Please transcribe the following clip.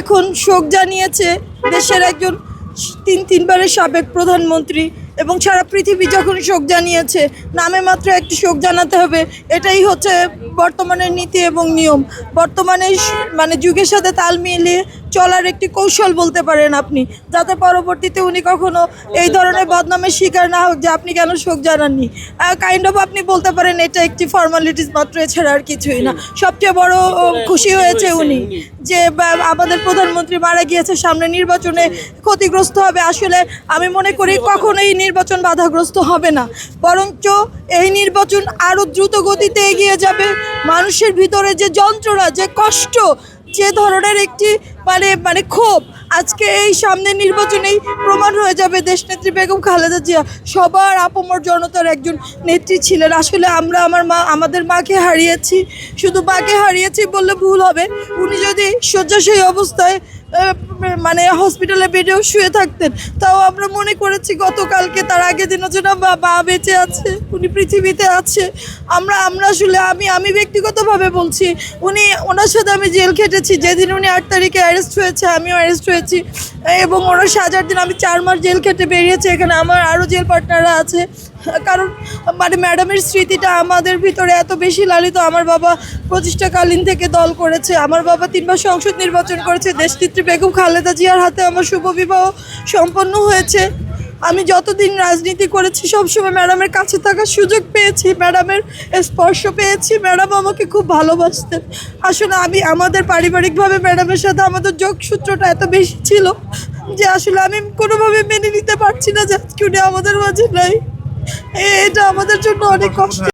এখন শোক জানিয়েছে দেশের একজন তিন তিনবারের সাবেক প্রধানমন্ত্রী এবং সারা পৃথিবী যখন শোক জানিয়েছে, নামে মাত্র একটি শোক জানাতে হবে, এটাই হচ্ছে বর্তমানের নীতি এবং নিয়ম। বর্তমানে মানে যুগের সাথে তাল মিলিয়ে চলার একটি কৌশল বলতে পারেন আপনি। যাতে পরবর্তীতে উনি কখনো এই ধরনের বদনামের শিকার না হোক যে আপনি কেন শোক জানাননি। কাইন্ড অফ আপনি বলতে পারেন এটা একটি ফর্মালিটিস মাত্র এছাড়া আর কিছুই না। সবচেয়ে বড় খুশি হয়েছে উনি যে আমাদের প্রধানমন্ত্রী মারা গিয়েছে সামনে নির্বাচনে ক্ষতিগ্রস্ত হবে। আসলে আমি মনে করি কখনোই নির্বাচন বাধাগ্রস্ত হবে না। বরঞ্চ এই নির্বাচন আরও দ্রুত গতিতে এগিয়ে যাবে। মানুষের ভিতরে যে যন্ত্রণা যে কষ্ট যে ধরনের একটি মানে মানে ক্ষোভ আজকে এই সামনে নির্বাচনেই প্রমাণ হয়ে যাবে দেশনেত্রী বেগম খালেদা জিয়া। সবার আপমর জনতার একজন নেত্রী ছিলেন। আসলে আমরা আমার মা, আমাদের মাকে হারিয়েছি। শুধু মাকে হারিয়েছি বললে ভুল হবে। উনি যদি শয্যাশয়ী অবস্থায় মানে হসপিটালে বেডেও শুয়ে থাকতেন। তাও আমরা মনে করেছি গতকালকে তার আগের দিনও যেন বা বা বেঁচে আছে, উনি পৃথিবীতে আছে। আমরা আমরা আসলে আমি আমি ব্যক্তিগতভাবে বলছি, উনি, ওনার সাথে আমি জেল খেটেছি, যেদিন উনি আট তারিখে অ্যারেস্ট হয়েছে, আমিও অ্যারেস্ট হয়েছি। এবং ওনার সাজার দিন আমি চার মাস জেল খেটে বেরিয়েছি, এখানে আমার আরও জেল পার্টনাররা আছে। কারণ মানে ম্যাডামের স্মৃতিটা আমাদের ভিতরে এত বেশি লালিত। আমার বাবা প্রতিষ্ঠাকালীন থেকে দল করেছে। আমার বাবা তিনবার সংসদ নির্বাচন করেছে। দেশনেত্রী বেগম খালেদা জিয়ার হাতে আমার শুভ বিবাহ সম্পন্ন হয়েছে। আমি যতদিন রাজনীতি করেছি, সবসময় ম্যাডামের কাছে থাকার সুযোগ পেয়েছি, ম্যাডামের স্পর্শ পেয়েছি। ম্যাডাম আমাকে খুব ভালোবাসতেন। আসলে আমি, আমাদের পারিবারিকভাবে ম্যাডামের সাথে আমাদের যোগসূত্রটা এত বেশি ছিল যে আসলে আমি কোনোভাবে মেনে নিতে পারছি না যে আজকে উনি আমাদের মাঝে নাই। এটা আমাদের জন্য অনেক কষ্ট